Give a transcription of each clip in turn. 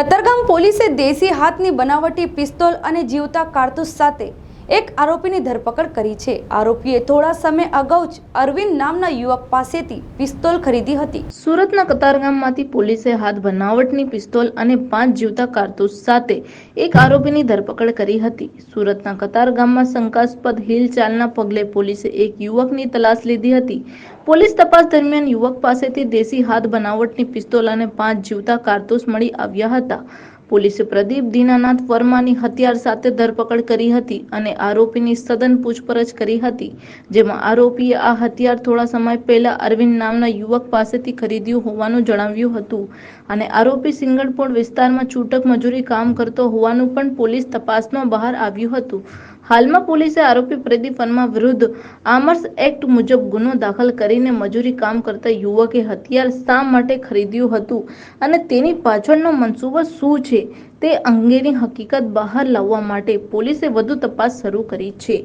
કતારગામ પોલીસે દેશી હાથની બનાવટી પિસ્તોલ અને જીવતા કારતૂસ સાથે એક આરોપીની ધરપકડ કરી છે. આરોપીએ થોડા સમય અગાઉ જ અરવિંદ નામના યુવક પાસેથી પિસ્તોલ ખરીદી હતી. સુરતના કતારગામમાંથી પોલીસે હાથ બનાવટની પિસ્તોલ અને પાંચ જીવતા કારતૂસ સાથે એક આરોપીની ધરપકડ કરી હતી. સુરતના કતારગામમાં શંકાસ્પદ હિલચાલના પગલે પોલીસે એક યુવકની તલાશ લીધી હતી. પોલીસ તપાસ દરમિયાન યુવક પાસેથી દેશી હાથ બનાવટની પિસ્તોલ અને પાંચ જીવતા કારતૂસ મળી આવ્યા હતા. પોલીસે પ્રદીપ દીનાનાથ વર્માની હથિયાર સાથે ધરપકડ કરી હતી અને આરોપીની સઘન પૂછપરછ કરી હતી, જેમાં આરોપીએ આ હથિયાર થોડા સમય પહેલા અરવિંદ નામના યુવક પાસેથી ખરીદ્યું હોવાનું જણાવ્યું હતું અને આરોપી સિંગણપોળ વિસ્તારમાં છૂટક મજૂરી કામ કરતો હોવાનું પણ પોલીસ તપાસમાં બહાર આવ્યું હતું. હાલમાં પોલીસે આરોપી પ્રદીપ વર્મા વિરુદ્ધ આમર્સ એક્ટ મુજબ ગુનો દાખલ કરીને મજૂરી કામ કરતા યુવકે હથિયાર શા માટે ખરીદ્યું હતું અને તેની પાછળનો મનસૂબો શું છે તે અંગેની હકીકત બહાર લાવવા માટે પોલીસે વધુ તપાસ શરૂ કરી છે.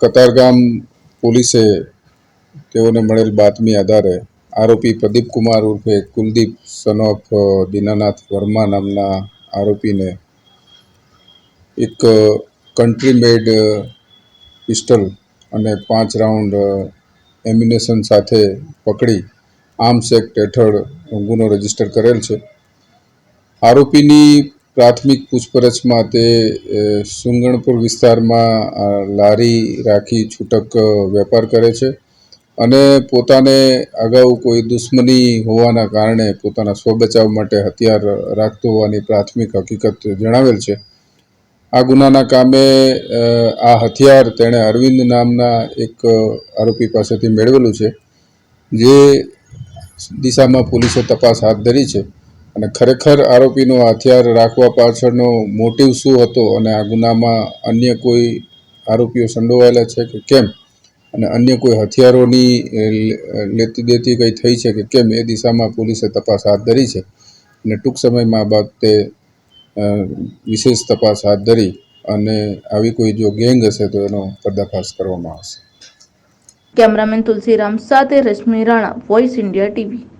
કતારગામ પોલીસે તેઓને મળેલ બાતમી આધારે આરોપી પ્રદીપ કુમાર ઉર્ફે કુલદીપ સન ઓફ દીનાનાથ વર્મા નામના આરોપીને એક કન્ટ્રી મેડ પિસ્ટલ અને પાંચ રાઉન્ડ એમ્યુનેશન સાથે પકડી આર્મ્સ એક્ટ હેઠળ ગુનો રજિસ્ટર કરેલ છે. આરોપીની પ્રાથમિક પૂછપરછમાં તે સુંગણપુર વિસ્તારમાં લારી રાખી છૂટક વેપાર કરે છે અને પોતાને અગાઉ કોઈ દુશ્મની હોવાના કારણે પોતાના સ્વ બચાવ માટે હથિયાર રાખતો હોવાની પ્રાથમિક હકીકત જણાવેલ છે. આ ગુનાના કામે આ હથિયાર તેણે અરવિંદ નામના એક આરોપી પાસેથી મેળવેલું છે, જે દિશામાં પોલીસે તપાસ હાથ ધરી છે અને ખરેખર આરોપીનો હથિયાર રાખવા પાછળનો મોટિવ શું હતો અને આ ગુનામાં અન્ય કોઈ આરોપીઓ સંડોવાયેલા છે કે કેમ? અને અન્ય કોઈ હથિયારોની લેતી દેતી કંઈ થઈ છે કે કેમ? એ દિશામાં પોલીસે તપાસ હાથ ધરી છે અને ટૂંક સમયમાં આ બાબતે વિશેષ તપાસ હાથ ધરી અને આવી કોઈ જો ગેંગ હશે તો એનો પર્દાફાશ કરવામાં આવશે. કેમેરામેન તુલસીરામ સાથે Rashmi Rana voice India TV